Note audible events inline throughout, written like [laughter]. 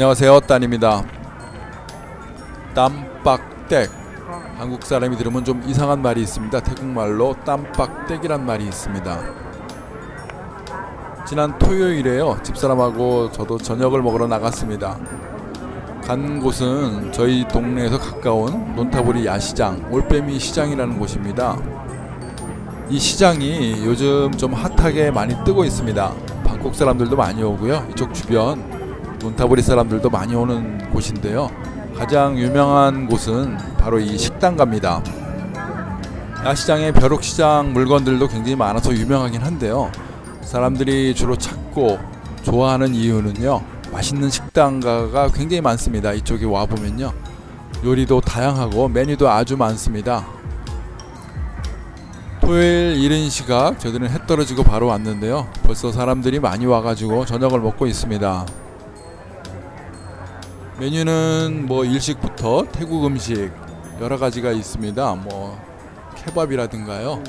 안녕하세요 딴입니다. 땀빡댁. 한국 사람이 들으면 좀 이상한 말이 있습니다. 태국말로 땀빡댁이란 말이 있습니다. 지난 토요일에요 집사람하고 저도 저녁을 먹으러 나갔습니다. 간 곳은 저희 동네에서 가까운 논타부리 야시장 올빼미 시장이라는 곳입니다. 이 시장이 요즘 좀 핫하게 많이 뜨고 있습니다. 방콕 사람들도 많이 오고요. 이쪽 주변 논타부리 사람들도 많이 오는 곳인데요. 가장 유명한 곳은 바로 이 식당가입니다. 야시장의 벼룩시장 물건들도 굉장히 많아서 유명하긴 한데요. 사람들이 주로 찾고 좋아하는 이유는요. 맛있는 식당가가 굉장히 많습니다. 이쪽에 와 보면요. 요리도 다양하고 메뉴도 아주 많습니다. 토요일 이른 시각 저희들은 해 떨어지고 바로 왔는데요. 벌써 사람들이 많이 와가지고 저녁을 먹고 있습니다. 메뉴는 뭐 일식부터 태국 음식 여러 가지가 있습니다. 뭐 케밥이라든가요.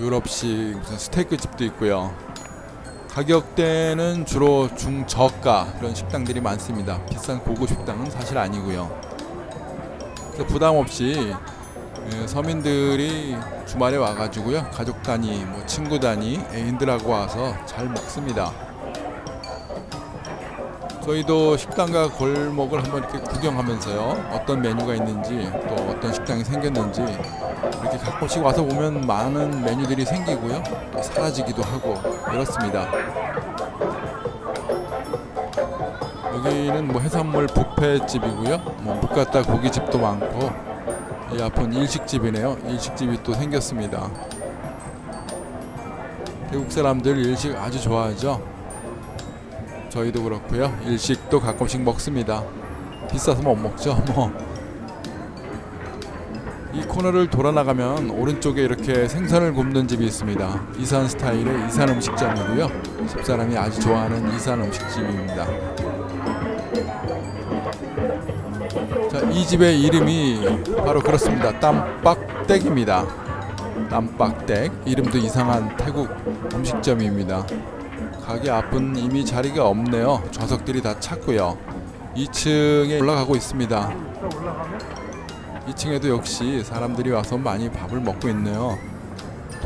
유럽식 무슨 스테이크 집도 있고요. 가격대는 주로 중저가 이런 식당들이 많습니다. 비싼 고급 식당은 사실 아니고요. 그래서 부담 없이 예, 서민들이 주말에 와가지고요 가족 단위, 뭐 친구 단위, 애인들하고 와서 잘 먹습니다. 저희도 식당과 골목을 한번 이렇게 구경하면서요. 어떤 메뉴가 있는지 또 어떤 식당이 생겼는지 이렇게 가끔씩 와서 보면 많은 메뉴들이 생기고요. 또 사라지기도 하고 이렇습니다. 여기는 뭐 해산물 뷔페집이고요. 뭐 묵갔다 고기집도 많고 이 앞은 일식집이네요. 일식집이 또 생겼습니다. 태국 사람들 일식 아주 좋아하죠 저희도 그렇고요. 일식도 가끔씩 먹습니다. 비싸서 못 먹죠. 뭐. 이 코너를 돌아 나가면 오른쪽에 이렇게 생선을 굽는 집이 있습니다. 이산 스타일의 이산 음식점이고요. 집사람이 아주 좋아하는 이산 음식집입니다. 자, 이 집의 이름이 바로 그렇습니다. 땀빡댁입니다. 땀빡댁 이름도 이상한 태국 음식점입니다. 가게 앞은 이미 자리가 없네요. 좌석들이 다 찼고요. 2층에 올라가고 있습니다. 2층에도 역시 사람들이 와서 많이 밥을 먹고 있네요.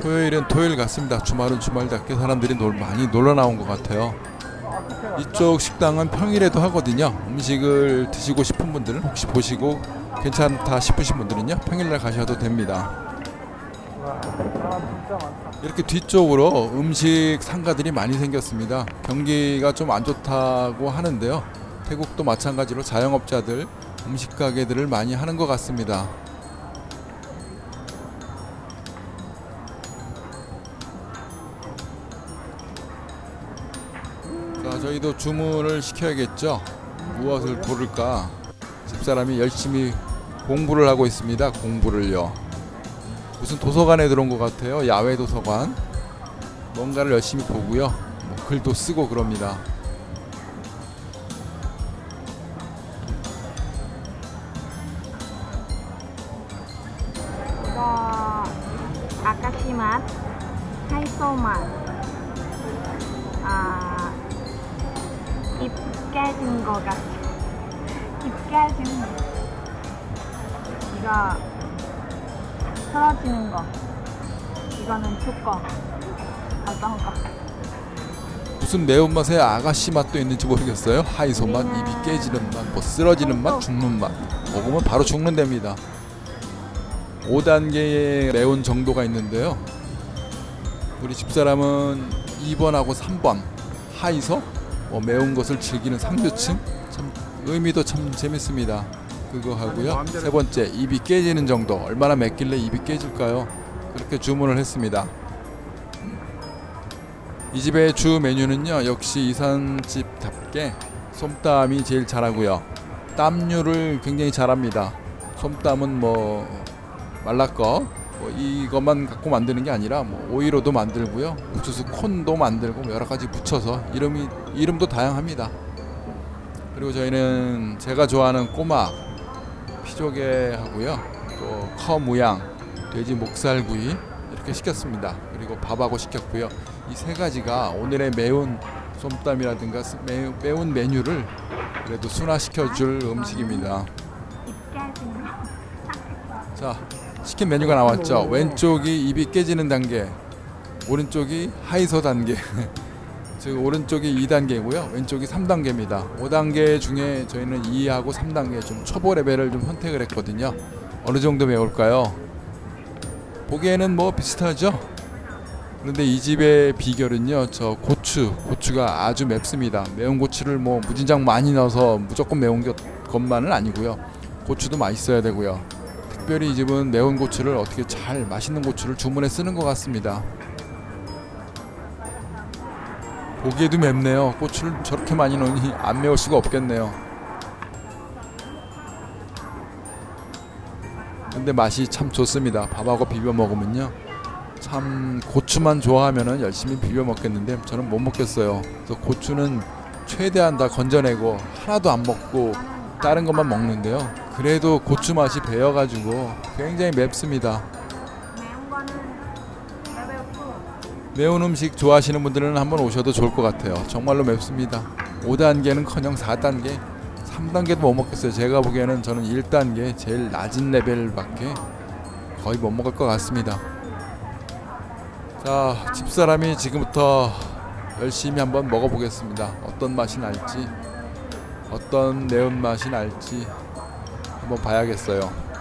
토요일은 토요일 같습니다. 주말은 주말답게 사람들이 놀, 많이 놀러 나온 것 같아요. 이쪽 식당은 평일에도 하거든요. 음식을 드시고 싶은 분들은 혹시 보시고 괜찮다 싶으신 분들은요 평일날 가셔도 됩니다. 이렇게 뒤쪽으로 음식 상가들이 많이 생겼습니다. 경기가 좀 안 좋다고 하는데요. 태국도 마찬가지로 자영업자들 음식 가게들을 많이 하는 것 같습니다. 자, 저희도 주문을 시켜야겠죠. 무엇을 고를까? 집사람이 열심히 공부를 하고 있습니다. 공부를요. 무슨 도서관에 들어온 것 같아요. 야외 도서관. 뭔가를 열심히 보고요. 뭐 글도 쓰고 그럽니다. 이거 아까시 맛, 하이소 맛, 아, 입 깨진 거 같아. 거. 이거 떨어지는 거. 이거는 초코. 어떤 거? 무슨 매운맛에 아가씨 맛도 있는지 모르겠어요. 하이소 맛, 입이 깨지는 맛, 뭐 쓰러지는 맛, 죽는 맛. 먹으면 바로 죽는 데입니다. 5단계의 매운 정도가 있는데요. 우리 집사람은 2번하고 3번 하이소 뭐 매운 것을 즐기는 상류층 참 의미도 참 재밌습니다. 그거 하고요. 세 번째 입이 깨지는 정도 얼마나 맵길래 입이 깨질까요? 그렇게 주문을 했습니다. 이 집의 주 메뉴는요 역시 이산집답게 솜땀이 제일 잘하고요 땀류를 굉장히 잘합니다 솜땀은 뭐 말라꺼 뭐 이것만 갖고 만드는 게 아니라 뭐 오이로도 만들고요 옥수수 콘도 만들고 뭐 여러 가지 붙여서 이름이 이름도 다양합니다 그리고 저희는 제가 좋아하는 꼬막 피조개 하고요 또커 무양 돼지 목살구이 이렇게 시켰습니다 그리고 밥하고 시켰고요 이 세 가지가 오늘의 매운 쏨땀이라든가 스- 매, 매운 메뉴를 그래도 순화시켜 줄 음식입니다. 깨진 거. 자 치킨 메뉴가 나왔죠. 왼쪽이 입이 깨지는 단계, 오른쪽이 하이소 단계. [laughs] 즉 오른쪽이 2단계고요. 왼쪽이 3단계입니다. 5단계 중에 저희는 2하고 3단계 좀 초보 레벨을 좀 선택을 했거든요. 어느 정도 매울까요? 보기에는 뭐 비슷하죠. 그런데 이 집의 비결은요, 저 고추, 고추가 아주 맵습니다. 매운 고추를 뭐 무진장 많이 넣어서 무조건 매운 것- 것만은 아니고요. 고추도 맛있어야 되고요. 특별히 이 집은 매운 고추를 어떻게 잘 맛있는 고추를 주문해 쓰는 것 같습니다. 보기에도 맵네요. 고추를 저렇게 많이 넣으니 안 매울 수가 없겠네요. 근데 맛이 참 좋습니다. 밥하고 비벼 먹으면요. 참 고추만 좋아하면은 열심히 비벼 먹겠는데 저는 못 먹겠어요. 그래서 고추는 최대한 다 건져내고 하나도 안 먹고 다른 것만 먹는데요. 그래도 고추 맛이 배어가지고 굉장히 맵습니다. 매운 음식 좋아하시는 분들은 한번 오셔도 좋을 것 같아요. 정말로 맵습니다. 5단계는 커녕 4단계, 3단계도 못 먹겠어요. 제가 보기에는 저는 1단계 제일 낮은 레벨밖에 거의 못 먹을 것 같습니다. 자, 집사람이 지금부터 열심히 한번 먹어보겠습니다. 어떤 맛이 날지, 어떤 매운 맛이 날지 한번 봐야겠어요.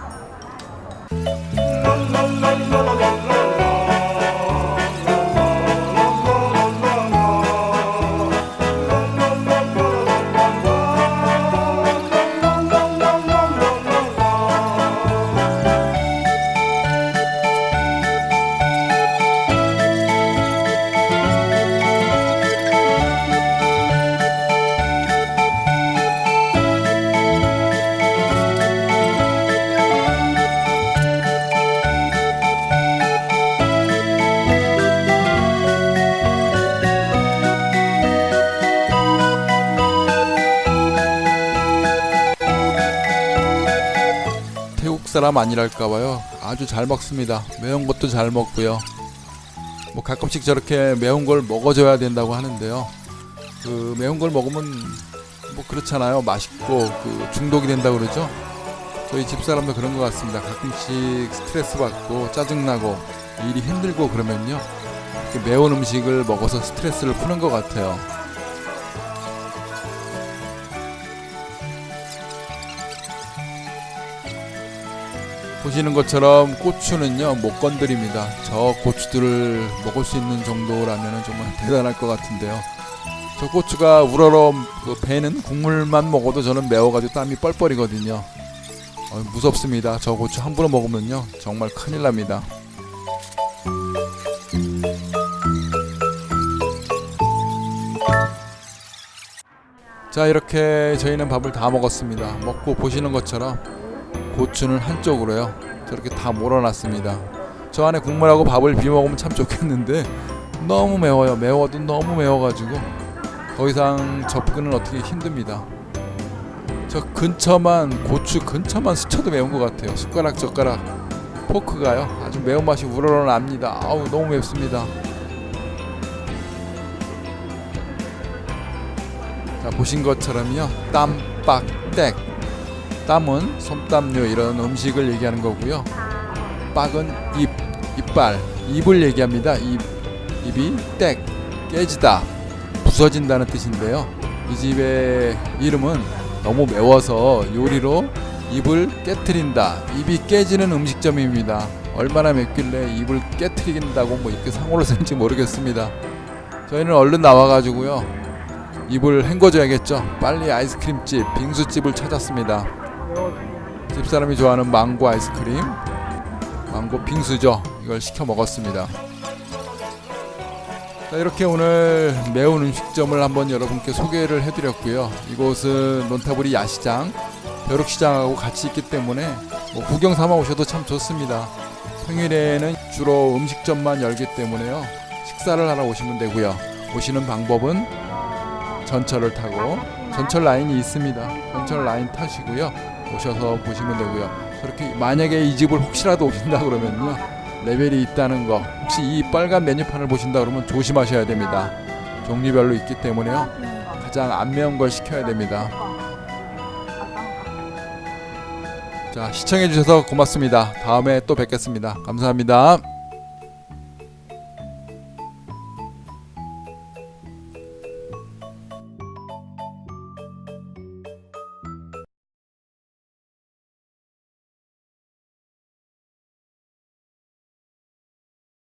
사람 아니랄까 봐요. 아주 잘 먹습니다. 매운 것도 잘 먹고요. 뭐 가끔씩 저렇게 매운 걸 먹어줘야 된다고 하는데요. 그 매운 걸 먹으면 뭐 그렇잖아요. 맛있고 그 중독이 된다 그러죠. 저희 집 사람도 그런 것 같습니다. 가끔씩 스트레스 받고 짜증 나고 일이 힘들고 그러면요. 매운 음식을 먹어서 스트레스를 푸는 것 같아요. 보시는 것처럼 고추는요 못 건드립니다. 저 고추들을 먹을 수 있는 정도라면 정말 대단할 것 같은데요. 저 고추가 우러러 그 배는 국물만 먹어도 저는 매워가지고 땀이 뻘뻘이거든요. 어, 무섭습니다. 저 고추 함부로 먹으면요 정말 큰일 납니다. 자 이렇게 저희는 밥을 다 먹었습니다. 먹고 보시는 것처럼 고추는 한쪽으로요. 저렇게 다 몰아놨습니다. 저 안에 국물하고 밥을 비벼 먹으면 참 좋겠는데 너무 매워요. 매워도 너무 매워가지고 더 이상 접근은 어떻게 힘듭니다. 저 근처만 고추 근처만 스쳐도 매운 것 같아요. 숟가락 젓가락 포크가요. 아주 매운 맛이 우러러 납니다. 아우 너무 맵습니다. 자 보신 것처럼요 땀빡 땡 땀은 솜땀류 이런 음식을 얘기하는 거고요. 빡은 입 이빨 입을 얘기합니다. 입 입이 땡 깨지다 부서진다는 뜻인데요. 이 집의 이름은 너무 매워서 요리로 입을 깨트린다 입이 깨지는 음식점입니다. 얼마나 맵길래 입을 깨트린다고 뭐 이렇게 상호를 쓰는지 모르겠습니다. 저희는 얼른 나와가지고요. 입을 헹궈줘야겠죠. 빨리 아이스크림집, 빙수집을 찾았습니다. 집사람이 좋아하는 망고 아이스크림, 망고 빙수죠. 이걸 시켜 먹었습니다. 자, 이렇게 오늘 매운 음식점을 한번 여러분께 소개를 해드렸고요. 이곳은 논타브리 야시장, 벼룩시장하고 같이 있기 때문에 뭐 구경 삼아 오셔도 참 좋습니다. 평일에는 주로 음식점만 열기 때문에요. 식사를 하러 오시면 되고요. 오시는 방법은 전철을 타고 전철 라인이 있습니다. 전철 라인 타시고요. 오셔서 보시면 되고요. 저렇게 만약에 이 집을 혹시라도 오신다 그러면요. 레벨이 있다는 거. 혹시 이 빨간 메뉴판을 보신다 그러면 조심하셔야 됩니다. 종류별로 있기 때문에요. 가장 안 매운 걸 시켜야 됩니다. 자, 시청해 주셔서 고맙습니다. 다음에 또 뵙겠습니다. 감사합니다.